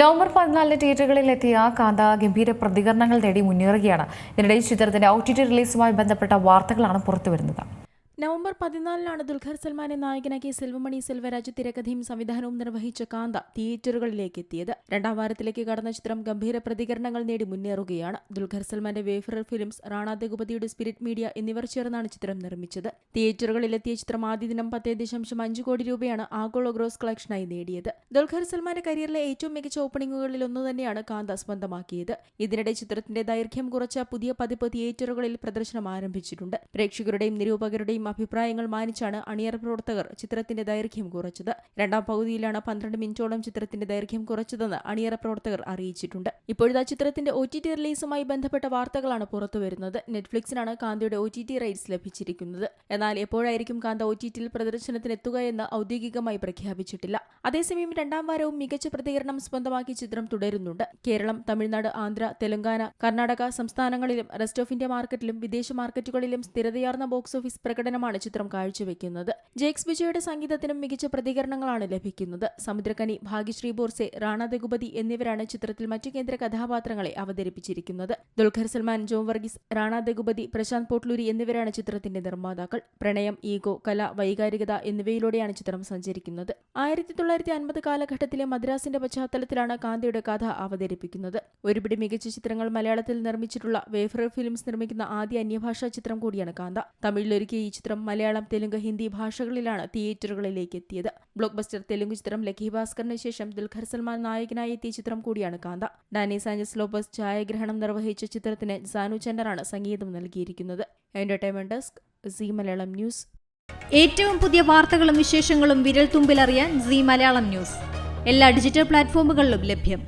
November പതിനാലിന് തിയേറ്ററുകളിൽ എത്തിയ കാന്ത ഗംഭീര പ്രതികരണങ്ങൾ നേടി മുന്നേറുകയാണ്. ഇതിനിടെ ചിത്രത്തിന്റെ ടി റിലീസുമായി ബന്ധപ്പെട്ട വാർത്തകളാണ് പുറത്തുവരുന്നത്. നവംബർ പതിനാലിനാണ് ദുൽഖർ സൽമാനെ നായകനാക്കി സെൽവമണി സെൽവരാജ് തിരക്കഥയും സംവിധാനവും നിർവഹിച്ച കാന്ത തിയേറ്ററുകളിലേക്ക് എത്തിയത് രണ്ടാം വാരത്തിലേക്ക് കടന്ന ചിത്രം ഗംഭീര പ്രതികരണങ്ങൾ നേടി മുന്നേറുകയാണ്. ദുൽഖർ സൽമാന്റെ വേഫറർ ഫിലിംസ് റാണ ദഗുപതിയുടെ സ്പിരിറ്റ് മീഡിയ എന്നിവർ ചേർന്നാണ് ചിത്രം നിർമ്മിച്ചത്. തിയേറ്ററുകളിലെത്തിയ ചിത്രം ആദ്യ ദിനം പത്തേ ദശാംശം അഞ്ച് കോടി രൂപയാണ് ആഗോള ഗ്രോസ് കളക്ഷനായി നേടിയത്. ദുൽഖർ സൽമാന്റെ കരിയറിലെ ഏറ്റവും മികച്ച ഓപ്പണിംഗുകളിൽ ഒന്ന് തന്നെയാണ് കാന്ത സ്വന്തമാക്കിയത്. ഇതിനിടെ ചിത്രത്തിന്റെ ദൈർഘ്യം കുറച്ച പുതിയ പതിപ്പ് തിയേറ്ററുകളിൽ പ്രദർശനം ആരംഭിച്ചിട്ടുണ്ട്. പ്രേക്ഷകരുടെയും നിരൂപകരുടെയും അഭിപ്രായങ്ങൾ മാനിച്ചാണ് അണിയറ പ്രവർത്തകർ ചിത്രത്തിന്റെ ദൈർഘ്യം കുറച്ചത്. രണ്ടാം പകുതിയിലാണ് പന്ത്രണ്ട് മിനിറ്റോളം ചിത്രത്തിന്റെ ദൈർഘ്യം കുറച്ചതെന്ന് അണിയറ പ്രവർത്തകർ അറിയിച്ചിട്ടുണ്ട്. ഇപ്പോഴത്തെ ചിത്രത്തിന്റെ ഒ ടി ടി റിലീസുമായി ബന്ധപ്പെട്ട വാർത്തകളാണ് പുറത്തുവരുന്നത് നെറ്റ്ഫ്ലിക്സിനാണ് കാന്തയുടെ ഒ ടി ടി റൈറ്റ്സ് ലഭിച്ചിരിക്കുന്നത്. എന്നാൽ എപ്പോഴായിരിക്കും കാന്ത ഒ ടി ടിയിൽ പ്രദർശനത്തിന് എത്തുക എന്ന് ഔദ്യോഗികമായി പ്രഖ്യാപിച്ചിട്ടില്ല. അതേസമയം രണ്ടാം വാരവും മികച്ച പ്രതികരണം സ്വന്തമാക്കി ചിത്രം തുടരുന്നുണ്ട്. കേരളം തമിഴ്നാട് ആന്ധ്ര തെലങ്കാന കർണാടക സംസ്ഥാനങ്ങളിലും റെസ്റ്റ് ഓഫ് ഇന്ത്യ മാർക്കറ്റിലും വിദേശ മാർക്കറ്റുകളിലും സ്ഥിരതയാർന്ന ബോക്സ് ഓഫീസ് പ്രകടനമാണ് ചിത്രം കാഴ്ചവെക്കുന്നത്. ജേക്സ് ബിജയുടെ സംഗീതത്തിനും മികച്ച പ്രതികരണങ്ങളാണ് ലഭിക്കുന്നത്. സമുദ്രകനി ഭാഗ്യശ്രീ ബോർസെ റാണ ദഗുപതി എന്നിവരാണ് ചിത്രത്തിൽ മറ്റു കേന്ദ്ര കഥാപാത്രങ്ങളെ അവതരിപ്പിച്ചിരിക്കുന്നത്. ദുൽഖർ സൽമാൻ ജോം വർഗീസ് റാണ ദഗുപതി പ്രശാന്ത് പോട്ട്ലൂരി എന്നിവരാണ് ചിത്രത്തിന്റെ നിർമ്മാതാക്കൾ. പ്രണയം ഈഗോ കല വൈകാരികത എന്നിവയിലൂടെയാണ് ചിത്രം സഞ്ചരിക്കുന്നത്. ആയിരത്തി തൊള്ളായിരത്തി അൻപത് കാലഘട്ടത്തിലെ മദ്രാസിന്റെ പശ്ചാത്തലത്തിലാണ് കാന്തിയുടെ കഥ അവതരിപ്പിക്കുന്നത്. ഒരുപിടി മികച്ച ചിത്രങ്ങൾ മലയാളത്തിൽ നിർമ്മിച്ചിട്ടുള്ള വേഫർ ഫിലിംസ് നിർമ്മിക്കുന്ന ആദ്യ അന്യഭാഷാ ചിത്രം കൂടിയാണ് കാന്ത. തമിഴിലൊരുക്കിയ ഈ ചിത്രം മലയാളം തെലുങ്ക് ഹിന്ദി ഭാഷകളിലാണ് തിയേറ്ററുകളിലേക്ക് എത്തിയത്. ബ്ലോക്ക് ബസ്റ്റർ തെലുങ്ക് ചിത്രം ലക്കി ഭാസ്കറിന് ശേഷം ദുൽഖർ സൽമാൻ നായകനായി എത്തിയ ചിത്രം കൂടിയാണ് കാന്ത. ഡാനി സാഞ്ചസ് ലോബസ് ഛായാഗ്രഹണം നിർവഹിച്ച ചിത്രത്തിന് സാനു ചെന്നറാണ് സംഗീതം നൽകിയിരിക്കുന്നത്. Entertainment desk Zee Malayalam news. ഏറ്റവും പുതിയ വാർത്തകളും വിശേഷങ്ങളും വിരൽ തുമ്പിലറിയാൻ സി മലയാളം ന്യൂസ്. എല്ലാ ഡിജിറ്റൽ പ്ലാറ്റ്ഫോമുകളിലും ലഭ്യം.